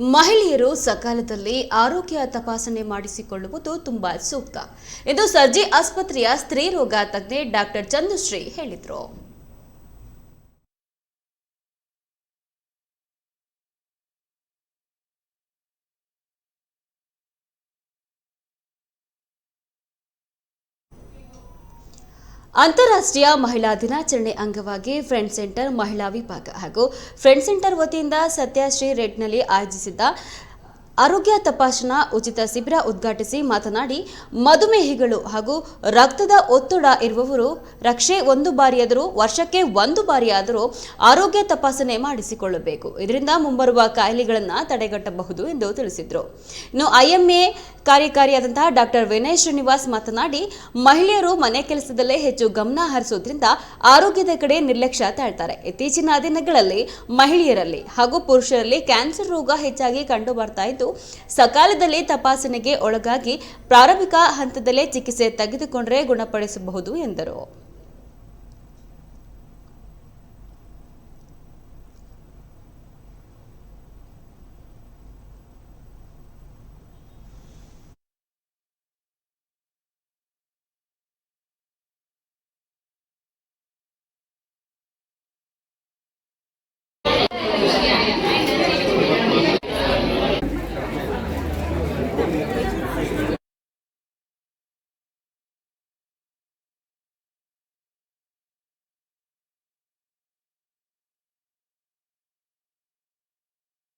ಮಹಿಳೆಯರು ಸಕಾಲದಲ್ಲಿ ಆರೋಗ್ಯ ತಪಾಸಣೆ ಮಾಡಿಸಿಕೊಳ್ಳುವುದು ತುಂಬಾ ಸೂಕ್ತ. ಎಂದು ಸರ್ಜಿ ಆಸ್ಪತ್ರೆಯ ಸ್ತ್ರೀ ರೋಗ ತಜ್ಞೆ ಡಾಕ್ಟರ್ ಚಂದ್ರಶ್ರೀ ಹೇಳಿದರು. ಅಂತಾರಾಷ್ಟ್ರೀಯ ಮಹಿಳಾ ದಿನಾಚರಣೆ ಅಂಗವಾಗಿ ಫ್ರೆಂಡ್ ಸೆಂಟರ್ ಮಹಿಳಾ ವಿಭಾಗ ಹಾಗೂ ಫ್ರೆಂಡ್ ಸೆಂಟರ್ ವತಿಯಿಂದ ಸತ್ಯಶ್ರೀ ರೆಡ್ನಲ್ಲಿ ಆಯೋಜಿಸಿದ್ದ ಆರೋಗ್ಯ ತಪಾಸಣಾ ಉಚಿತ ಶಿಬಿರ ಉದ್ಘಾಟಿಸಿ ಮಾತನಾಡಿ, ಮಧುಮೇಹಿಗಳು ಹಾಗೂ ರಕ್ತದ ಒತ್ತಡ ಇರುವವರು ರಕ್ಷೆ ಒಂದು ಬಾರಿಯಾದರೂ ವರ್ಷಕ್ಕೆ ಒಂದು ಬಾರಿಯಾದರೂ ಆರೋಗ್ಯ ತಪಾಸಣೆ ಮಾಡಿಸಿಕೊಳ್ಳಬೇಕು. ಇದರಿಂದ ಮುಂಬರುವ ಕಾಯಿಲೆಗಳನ್ನು ತಡೆಗಟ್ಟಬಹುದು ಎಂದು ತಿಳಿಸಿದರು. ಇನ್ನು ಐಎಂಎ ಕಾರ್ಯಕಾರಿಯಾದಂತಹ ಡಾಕ್ಟರ್ ವಿನಯ್ ಶ್ರೀನಿವಾಸ್ ಮಾತನಾಡಿ, ಮಹಿಳೆಯರು ಮನೆ ಕೆಲಸದಲ್ಲೇ ಹೆಚ್ಚು ಗಮನ ಹರಿಸೋದ್ರಿಂದ ಆರೋಗ್ಯದ ಕಡೆ ನಿರ್ಲಕ್ಷ್ಯ ತಾಳ್ತಾರೆ. ಇತ್ತೀಚಿನ ದಿನಗಳಲ್ಲಿ ಮಹಿಳೆಯರಲ್ಲಿ ಹಾಗೂ ಪುರುಷರಲ್ಲಿ ಕ್ಯಾನ್ಸರ್ ರೋಗ ಹೆಚ್ಚಾಗಿ ಕಂಡು ಬರ್ತಾ ಇದ್ದು, ಸಕಾಲದಲ್ಲಿ ತಪಾಸಣೆಗೆ ಒಳಗಾಗಿ ಪ್ರಾರಂಭಿಕ ಹಂತದಲ್ಲೇ ಚಿಕಿತ್ಸೆ ತೆಗೆದುಕೊಂಡರೆ ಗುಣಪಡಿಸಬಹುದು ಎಂದರು.